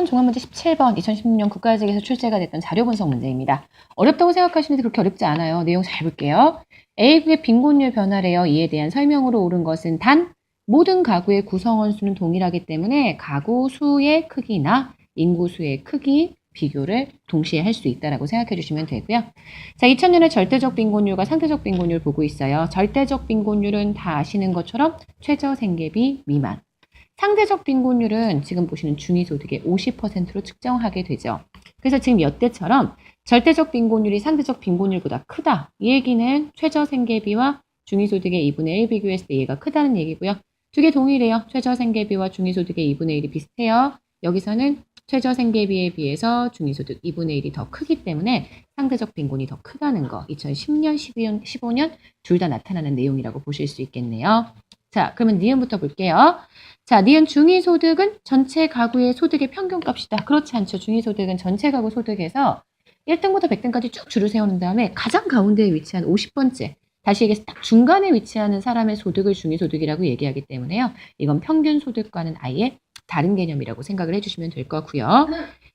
1번 종합문제 17번 2016년 국가직에서 출제가 됐던 자료 분석 문제입니다. 어렵다고 생각하시는데 그렇게 어렵지 않아요. 내용 잘 볼게요. A국의 빈곤율 변화래요. 이에 대한 설명으로 옳은 것은 단 모든 가구의 구성원 수는 동일하기 때문에 가구 수의 크기나 인구 수의 크기 비교를 동시에 할 수 있다라고 생각해 주시면 되고요. 자, 2000년에 절대적 빈곤율과 상대적 빈곤율 보고 있어요. 절대적 빈곤율은 다 아시는 것처럼 최저 생계비 미만. 상대적 빈곤율은 지금 보시는 중위소득의 50%로 측정하게 되죠. 그래서 지금 여태처럼 절대적 빈곤율이 상대적 빈곤율보다 크다. 이 얘기는 최저 생계비와 중위소득의 2분의 1 비교했을 때 얘가 크다는 얘기고요. 두 개 동일해요. 최저 생계비와 중위소득의 2분의 1이 비슷해요. 여기서는 최저 생계비에 비해서 중위소득 2분의 1이 더 크기 때문에 상대적 빈곤이 더 크다는 거 2010년, 12년, 15년 둘 다 나타나는 내용이라고 보실 수 있겠네요. 자, 그러면 니은부터 볼게요. 자, 니은 중위소득은 전체 가구의 소득의 평균값이다. 그렇지 않죠. 중위소득은 전체 가구 소득에서 1등부터 100등까지 쭉 줄을 세우는 다음에 가장 가운데에 위치한 50번째 다시 얘기해서 딱 중간에 위치하는 사람의 소득을 중위소득이라고 얘기하기 때문에요. 이건 평균 소득과는 아예 다른 개념이라고 생각을 해주시면 될 거고요.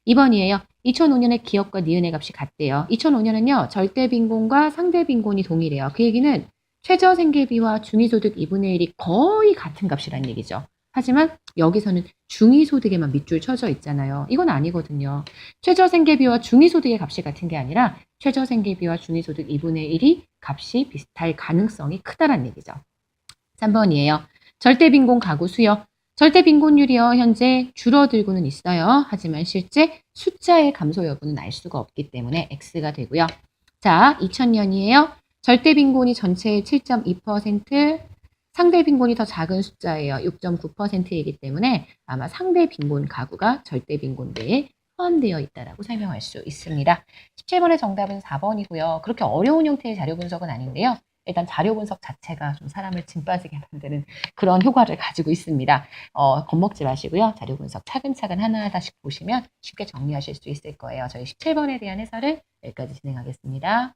2번이에요. 2005년에 기업과 니은의 값이 같대요. 2005년은요. 절대 빈곤과 상대 빈곤이 동일해요. 그 얘기는 최저 생계비와 중위소득 2분의 1이 거의 같은 값이라는 얘기죠. 하지만 여기서는 중위소득에만 밑줄 쳐져 있잖아요. 이건 아니거든요. 최저 생계비와 중위소득의 값이 같은 게 아니라 최저 생계비와 중위소득 2분의 1이 값이 비슷할 가능성이 크다란 얘기죠. 3번이에요. 절대 빈곤 가구 수요. 절대 빈곤율이요. 현재 줄어들고는 있어요. 하지만 실제 숫자의 감소 여부는 알 수가 없기 때문에 X가 되고요. 자, 2000년이에요. 절대 빈곤이 전체의 7.2%, 상대 빈곤이 더 작은 숫자예요. 6.9%이기 때문에 아마 상대 빈곤 가구가 절대 빈곤대에 포함되어 있다라고 설명할 수 있습니다. 17번의 정답은 4번이고요. 그렇게 어려운 형태의 자료 분석은 아닌데요. 일단 자료 분석 자체가 좀 사람을 진 빠지게 만드는 그런 효과를 가지고 있습니다. 어, 겁먹지 마시고요. 자료 분석 차근차근 하나하나씩 보시면 쉽게 정리하실 수 있을 거예요. 저희 17번에 대한 해설을 여기까지 진행하겠습니다.